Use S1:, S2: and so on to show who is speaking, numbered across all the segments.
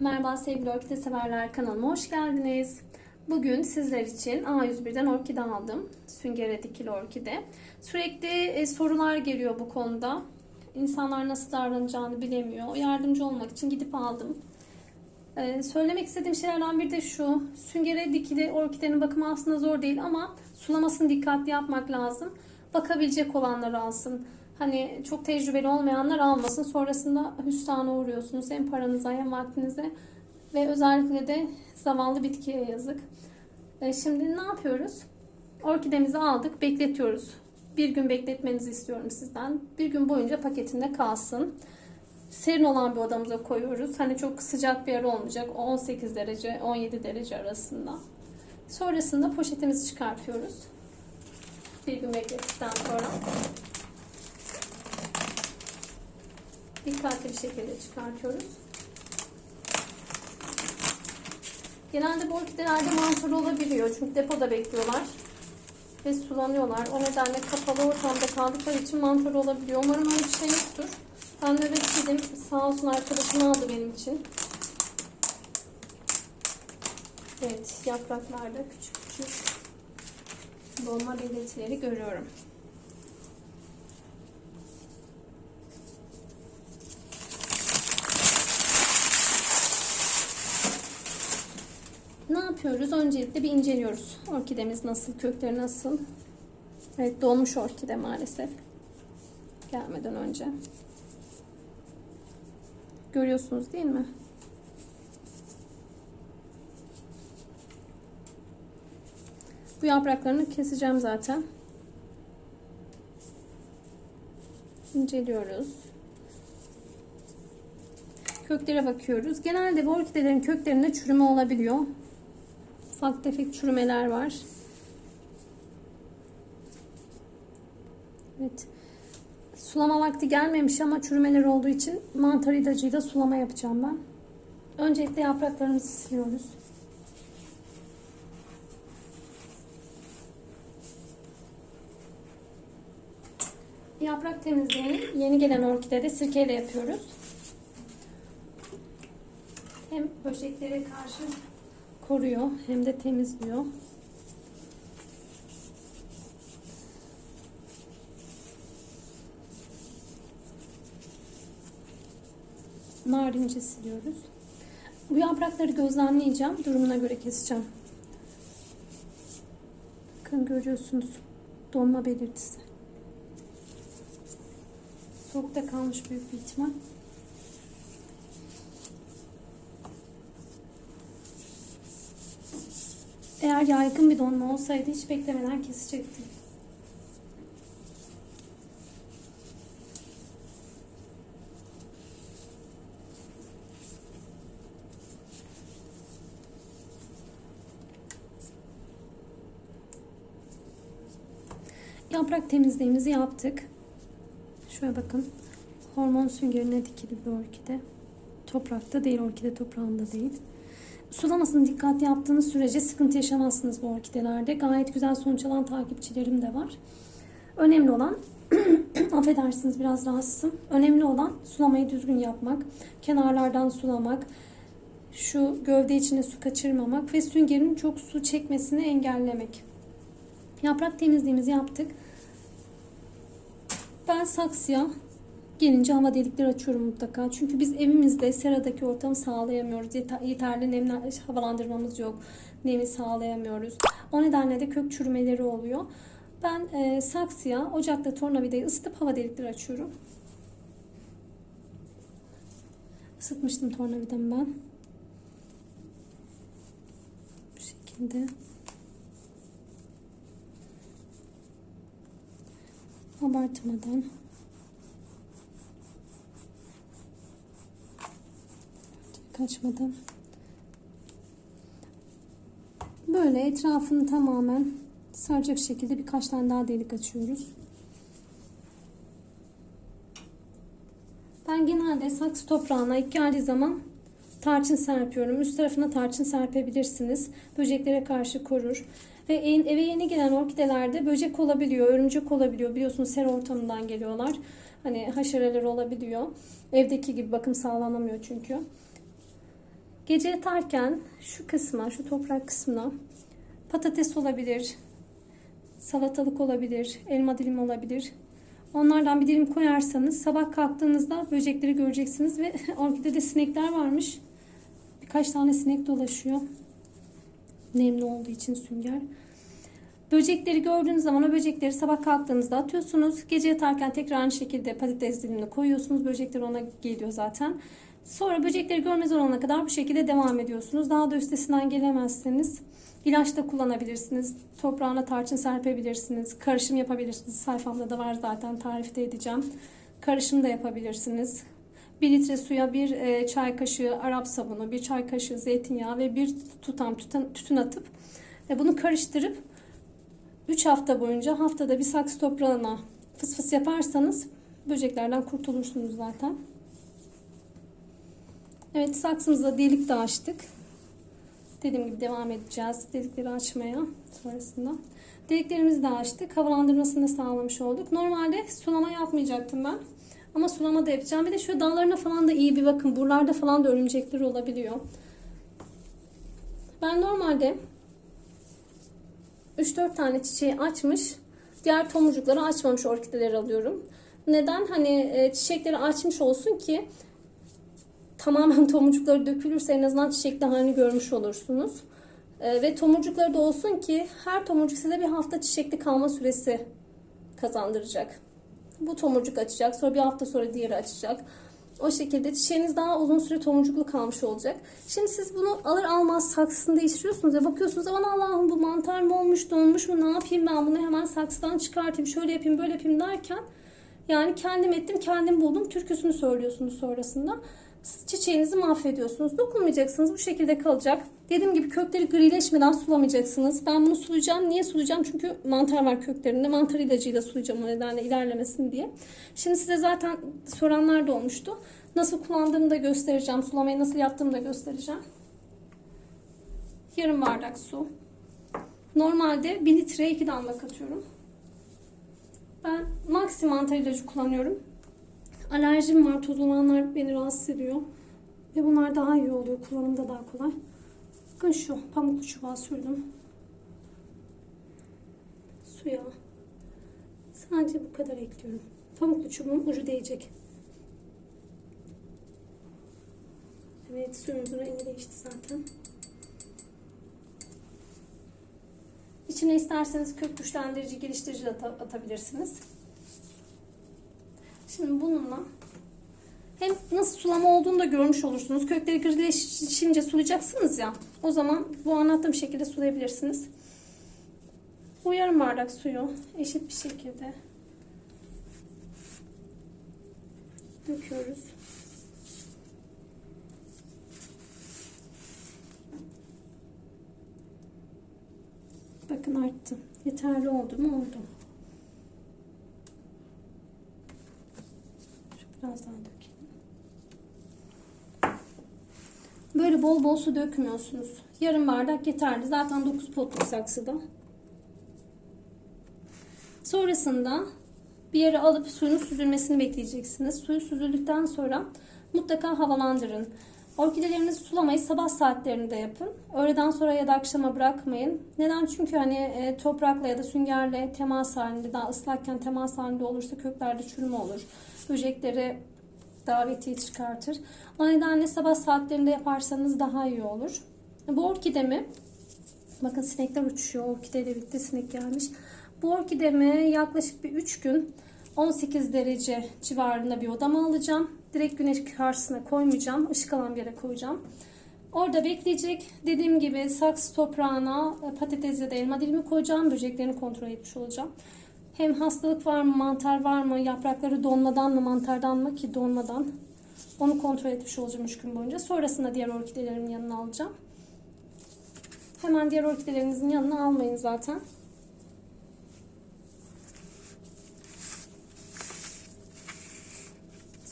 S1: Merhaba sevgili orkide severler kanalıma hoş geldiniz. Bugün sizler için A101'den orkide aldım. Süngere dikili orkide. Sürekli e, sorular geliyor bu konuda. İnsanlar nasıl davranacağını bilemiyor. Yardımcı olmak için gidip aldım. Ee, söylemek istediğim şeylerden biri de şu. Süngere dikili orkidenin bakımı aslında zor değil ama sulamasını dikkatli yapmak lazım. Bakabilecek olanlar alsın. Hani çok tecrübeli olmayanlar almasın. Sonrasında hüsrana uğruyorsunuz. Hem paranıza hem vaktinize. Ve özellikle de zavallı bitkiye yazık. Ee, şimdi ne yapıyoruz? Orkidemizi aldık. Bekletiyoruz. Bir gün bekletmenizi istiyorum sizden. Bir gün boyunca paketinde kalsın serin olan bir odamıza koyuyoruz. Hani çok sıcak bir yer olmayacak. 18 derece 17 derece arasında. Sonrasında poşetimizi çıkartıyoruz. Bir gün beklettikten sonra dikkatli bir şekilde çıkartıyoruz. Genelde bu orkidelerde mantar olabiliyor. Çünkü depoda bekliyorlar. Ve sulanıyorlar. O nedenle kapalı ortamda kaldıkları için mantar olabiliyor. Umarım öyle bir şey yoktur. Ben nöbetçiydim. Sağ olsun arkadaşım aldı benim için. Evet, yapraklarda küçük küçük dolma belirtileri görüyorum. Ne yapıyoruz? Öncelikle bir inceliyoruz. Orkidemiz nasıl, kökleri nasıl? Evet, dolmuş orkide maalesef. Gelmeden önce. Görüyorsunuz değil mi? Bu yapraklarını keseceğim zaten. İnceliyoruz. Köklere bakıyoruz. Genelde bu orkidelerin köklerinde çürüme olabiliyor. Ufak tefek çürümeler var. Evet. Sulama vakti gelmemiş ama çürümeler olduğu için mantar ilacıyla sulama yapacağım ben. Öncelikle yapraklarımızı siliyoruz. Yaprak temizliğini yeni gelen orkidede sirkeyle yapıyoruz. Hem böceklere karşı koruyor hem de temizliyor. narince siliyoruz. Bu yaprakları gözlemleyeceğim. Durumuna göre keseceğim. Bakın görüyorsunuz. Donma belirtisi. Soğukta kalmış büyük bir ihtimal. Eğer yaygın bir donma olsaydı hiç beklemeden kesecektim. Yaprak temizliğimizi yaptık. Şöyle bakın. Hormon süngerine dikili bir orkide. Toprakta değil, orkide toprağında değil. Sulamasını dikkatli yaptığınız sürece sıkıntı yaşamazsınız bu orkidelerde. Gayet güzel sonuç alan takipçilerim de var. Önemli olan, affedersiniz biraz rahatsızım. Önemli olan sulamayı düzgün yapmak. Kenarlardan sulamak. Şu gövde içine su kaçırmamak ve süngerin çok su çekmesini engellemek. Yaprak temizliğimizi yaptık. Ben saksıya gelince hava delikleri açıyorum mutlaka. Çünkü biz evimizde seradaki ortamı sağlayamıyoruz. Yeterli nemli havalandırmamız yok. Nemi sağlayamıyoruz. O nedenle de kök çürümeleri oluyor. Ben e, saksıya ocakta tornavidayı ısıtıp hava delikleri açıyorum. Isıtmıştım tornavidamı ben. Bu şekilde. abartmadan kaçmadan böyle etrafını tamamen saracak şekilde birkaç tane daha delik açıyoruz. Ben genelde saksı toprağına ilk geldiği zaman tarçın serpiyorum. Üst tarafına tarçın serpebilirsiniz. Böceklere karşı korur. Ve eve yeni gelen orkidelerde böcek olabiliyor, örümcek olabiliyor. Biliyorsunuz ser ortamından geliyorlar. Hani haşereler olabiliyor. Evdeki gibi bakım sağlanamıyor çünkü. Gece yatarken şu kısma, şu toprak kısmına patates olabilir, salatalık olabilir, elma dilimi olabilir. Onlardan bir dilim koyarsanız sabah kalktığınızda böcekleri göreceksiniz ve orkidede sinekler varmış. Birkaç tane sinek dolaşıyor. Nemli olduğu için sünger. Böcekleri gördüğünüz zaman o böcekleri sabah kalktığınızda atıyorsunuz. Gece yatarken tekrar aynı şekilde patates dilimini koyuyorsunuz. Böcekler ona geliyor zaten. Sonra böcekleri görmez olana kadar bu şekilde devam ediyorsunuz. Daha da üstesinden gelemezseniz ilaç da kullanabilirsiniz. Toprağına tarçın serpebilirsiniz. Karışım yapabilirsiniz. Sayfamda da var zaten tarifte edeceğim. Karışım da yapabilirsiniz. 1 litre suya bir e, çay kaşığı Arap sabunu, bir çay kaşığı zeytinyağı ve bir tutam tütün, tütün atıp ve bunu karıştırıp 3 hafta boyunca haftada bir saksı toprağına fıs fıs yaparsanız böceklerden kurtulursunuz zaten. Evet saksımıza delik de açtık. Dediğim gibi devam edeceğiz delikleri açmaya sonrasında. Deliklerimizi de açtık. Havalandırmasını da sağlamış olduk. Normalde sulama yapmayacaktım ben. Ama sulama da yapacağım. Bir de şu dallarına falan da iyi bir bakın. Buralarda falan da örümcekler olabiliyor. Ben normalde 3-4 tane çiçeği açmış. Diğer tomurcukları açmamış orkideleri alıyorum. Neden? Hani e, çiçekleri açmış olsun ki tamamen tomurcukları dökülürse en azından çiçekli halini görmüş olursunuz. E, ve tomurcukları da olsun ki her tomurcuk size bir hafta çiçekli kalma süresi kazandıracak. Bu tomurcuk açacak. Sonra bir hafta sonra diğeri açacak. O şekilde çiçeğiniz daha uzun süre tomurcuklu kalmış olacak. Şimdi siz bunu alır almaz saksısını değiştiriyorsunuz ve bakıyorsunuz aman Allah'ım bu mantar mı olmuş donmuş mu ne yapayım ben bunu hemen saksıdan çıkartayım şöyle yapayım böyle yapayım derken yani kendim ettim kendim buldum türküsünü söylüyorsunuz sonrasında. Çiçeğinizi mahvediyorsunuz. Dokunmayacaksınız. Bu şekilde kalacak. Dediğim gibi kökleri grileşmeden sulamayacaksınız. Ben bunu sulayacağım. Niye sulayacağım? Çünkü mantar var köklerinde. Mantar ilacıyla sulayacağım o nedenle ilerlemesin diye. Şimdi size zaten soranlar da olmuştu. Nasıl kullandığımı da göstereceğim. Sulamayı nasıl yaptığımı da göstereceğim. Yarım bardak su. Normalde 1 litreye 2 damla katıyorum. Ben Maxi mantar ilacı kullanıyorum. Alerjim var. Toz olanlar beni rahatsız ediyor. Ve bunlar daha iyi oluyor. Kullanımda daha kolay. Bakın şu pamuklu çubuğa sürdüm. Suya. Sadece bu kadar ekliyorum. Pamuklu çubuğun ucu değecek. Evet suyumuzun rengi değişti zaten. İçine isterseniz kök güçlendirici, geliştirici de atabilirsiniz. Şimdi bununla hem nasıl sulama olduğunu da görmüş olursunuz. Kökleri grileşince sulayacaksınız ya. O zaman bu anlattığım şekilde sulayabilirsiniz. Bu yarım bardak suyu eşit bir şekilde döküyoruz. Bakın arttı. Yeterli oldu mu? Oldu. Biraz daha dökelim. Böyle bol bol su dökmüyorsunuz. Yarım bardak yeterli. Zaten 9 potluk saksıda. Sonrasında bir yere alıp suyun süzülmesini bekleyeceksiniz. Suyu süzüldükten sonra mutlaka havalandırın. Orkidelerinizi sulamayı sabah saatlerinde yapın. Öğleden sonra ya da akşama bırakmayın. Neden? Çünkü hani e, toprakla ya da süngerle temas halinde, daha ıslakken temas halinde olursa köklerde çürüme olur. Böcekleri davetiye çıkartır. O nedenle sabah saatlerinde yaparsanız daha iyi olur. Bu orkidemi, bakın sinekler uçuyor. Orkideyle birlikte sinek gelmiş. Bu orkidemi yaklaşık bir 3 gün 18 derece civarında bir odama alacağım. Direkt güneş karşısına koymayacağım. Işık alan bir yere koyacağım. Orada bekleyecek. Dediğim gibi saksı toprağına patates ya da elma dilimi koyacağım. Böceklerini kontrol etmiş olacağım. Hem hastalık var mı, mantar var mı, yaprakları donmadan mı, mantardan mı ki donmadan. Onu kontrol etmiş olacağım 3 gün boyunca. Sonrasında diğer orkidelerimin yanına alacağım. Hemen diğer orkidelerinizin yanına almayın zaten.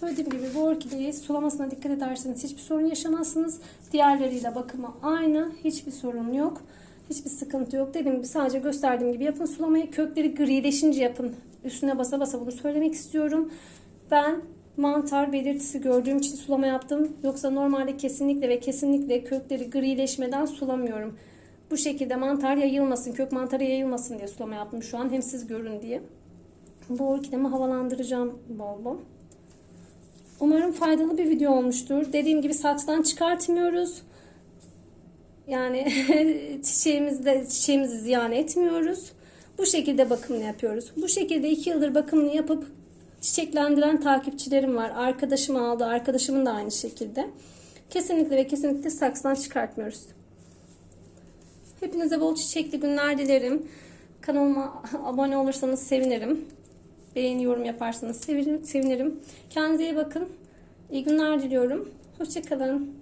S1: Söylediğim gibi bu orkideyi sulamasına dikkat ederseniz hiçbir sorun yaşamazsınız. Diğerleriyle bakımı aynı. Hiçbir sorun yok. Hiçbir sıkıntı yok. Dediğim gibi sadece gösterdiğim gibi yapın. Sulamayı kökleri grileşince yapın. Üstüne basa basa bunu söylemek istiyorum. Ben mantar belirtisi gördüğüm için sulama yaptım. Yoksa normalde kesinlikle ve kesinlikle kökleri grileşmeden sulamıyorum. Bu şekilde mantar yayılmasın, kök mantarı yayılmasın diye sulama yaptım şu an. Hem siz görün diye. Bu orkidemi havalandıracağım bol bol. Umarım faydalı bir video olmuştur. Dediğim gibi saksıdan çıkartmıyoruz. Yani çiçeğimizde çiçeğimizi ziyan etmiyoruz. Bu şekilde bakımını yapıyoruz. Bu şekilde iki yıldır bakımını yapıp çiçeklendiren takipçilerim var. Arkadaşım aldı. Arkadaşımın da aynı şekilde. Kesinlikle ve kesinlikle saksıdan çıkartmıyoruz. Hepinize bol çiçekli günler dilerim. Kanalıma abone olursanız sevinirim. Beğeni yorum yaparsanız sevinirim. sevinirim. Kendinize iyi bakın. İyi günler diliyorum. Hoşçakalın.